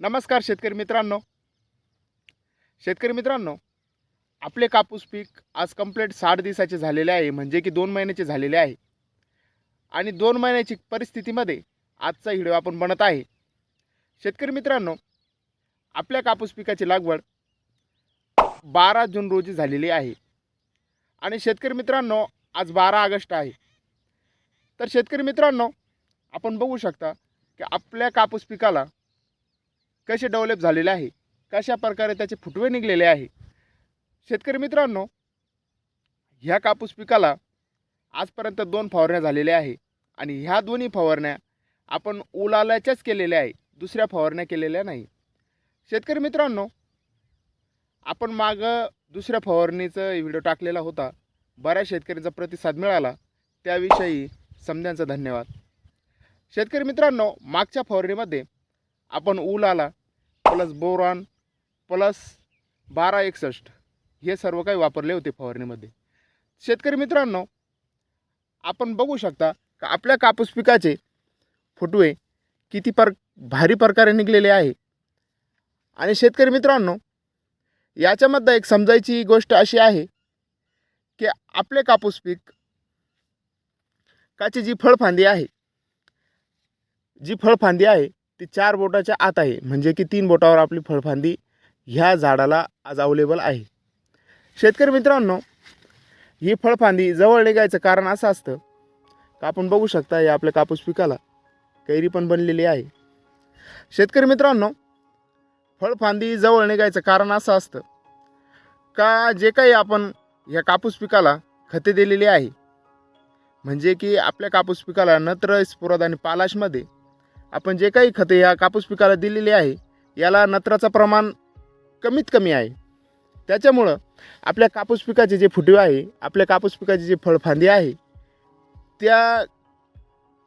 नमस्कार शेतकरी मित्रांनो. शेतकरी मित्रांनो आपले कापूस पीक आज कंप्लीट साठ दिवसाचे झालेले आहे म्हणजे की दोन महिन्याचे झालेले आहे. आणि दोन महिन्याची परिस्थितीमध्ये आजचा व्हिडिओ आपण बनत आहे. शेतकरी मित्रांनो आपल्या कापूस पिकाची लागवड बारा जून रोजी झालेली आहे. आणि शेतकरी मित्रांनो आज बारा ऑगस्ट आहे. तर शेतकरी मित्रांनो आपण बघू शकता की आपल्या कापूस पिकाला कसे डेव्हलप झालेले आहे? कशा प्रकारे त्याचे फुटवे निघलेले आहे? शेतकरी मित्रांनो ह्या कापूस पिकाला आजपर्यंत दोन फवारण्या झालेल्या आहे आणि ह्या दोन्ही फवारण्या आपण ओलाल्याच्याच केलेल्या आहे दुसऱ्या फवारण्या केलेल्या नाही. शेतकरी मित्रांनो आपण मागं दुसऱ्या फवारणीचं व्हिडिओ टाकलेला होता. बऱ्याच शेतकऱ्यांचा प्रतिसाद मिळाला. त्याविषयी समजांचा धन्यवाद. शेतकरी मित्रांनो मागच्या फवारणीमध्ये आपण ऊल आला प्लस बोरॉन प्लस बारा एकसष्ट हे सर्व काही वापरले होते फवारणीमध्ये. शेतकरी मित्रांनो आपण बघू शकता का आपल्या कापूस पिकाचे फुटवे किती पर भारी प्रकारे निघलेले आहे. आणि शेतकरी मित्रांनो याच्यामध्ये एक समजायची गोष्ट अशी आहे की आपले कापूस पीक काची जी फळफांदी आहे जी फळफांदी आहे ती चार बोटाच्या आत आहे. म्हणजे की तीन बोटावर आपली फळफांदी ह्या झाडाला आज अवेलेबल आहे. शेतकरी मित्रांनो ही फळफांदी जवळ निघायचं कारण असं असतं का आपण बघू शकता या आपल्या कापूस पिकाला कैरी पण बनलेली आहे. शेतकरी मित्रांनो फळफांदी जवळ निघायचं कारण असं असतं का जे काही आपण या कापूस पिकाला खते दिलेली आहे. म्हणजे की आपल्या कापूस पिकाला नत्र स्फुरद आणि पालाशमध्ये आपण जे काही खते या कापूस पिकाला दिलेली आहे याला नत्राचं प्रमाण कमीत कमी आहे. त्याच्यामुळं आपल्या कापूस पिकाचे जे फुटवे आहे आपल्या कापूस पिकाची जी फळफांदी आहे त्या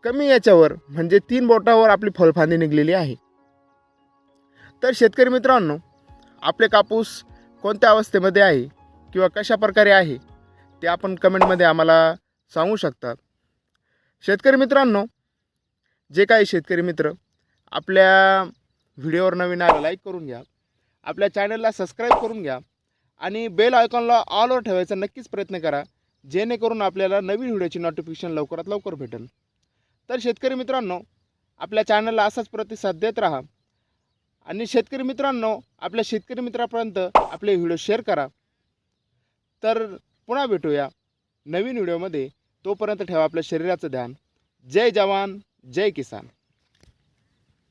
कमी याच्यावर म्हणजे तीन बोटावर आपली फळफांदी निघलेली आहे. तर शेतकरी मित्रांनो आपले कापूस कोणत्या अवस्थेमध्ये आहे किंवा कशा प्रकारे आहे ते आपण कमेंटमध्ये आम्हाला सांगू शकतात शेतकरी मित्रांनो जे काही शेतकरी मित्र आपल्या व्हिडिओवर नवीन आलं लाईक करून घ्या. आपल्या चॅनलला सबस्क्राईब करून घ्या. आणि बेल आयकॉनला ऑलवर ठेवायचा नक्कीच प्रयत्न करा जेणेकरून आपल्याला नवीन व्हिडिओची नोटिफिकेशन लवकरात लवकर भेटेल. तर शेतकरी मित्रांनो आपल्या चॅनलला असाच प्रतिसाद देत राहा. आणि शेतकरी मित्रांनो आपल्या शेतकरी मित्रापर्यंत आपले व्हिडिओ शेअर करा. तर पुन्हा भेटूया नवीन व्हिडिओमध्ये. तोपर्यंत ठेवा आपल्या शरीराचं ध्यान. जय जवान. जय किसान.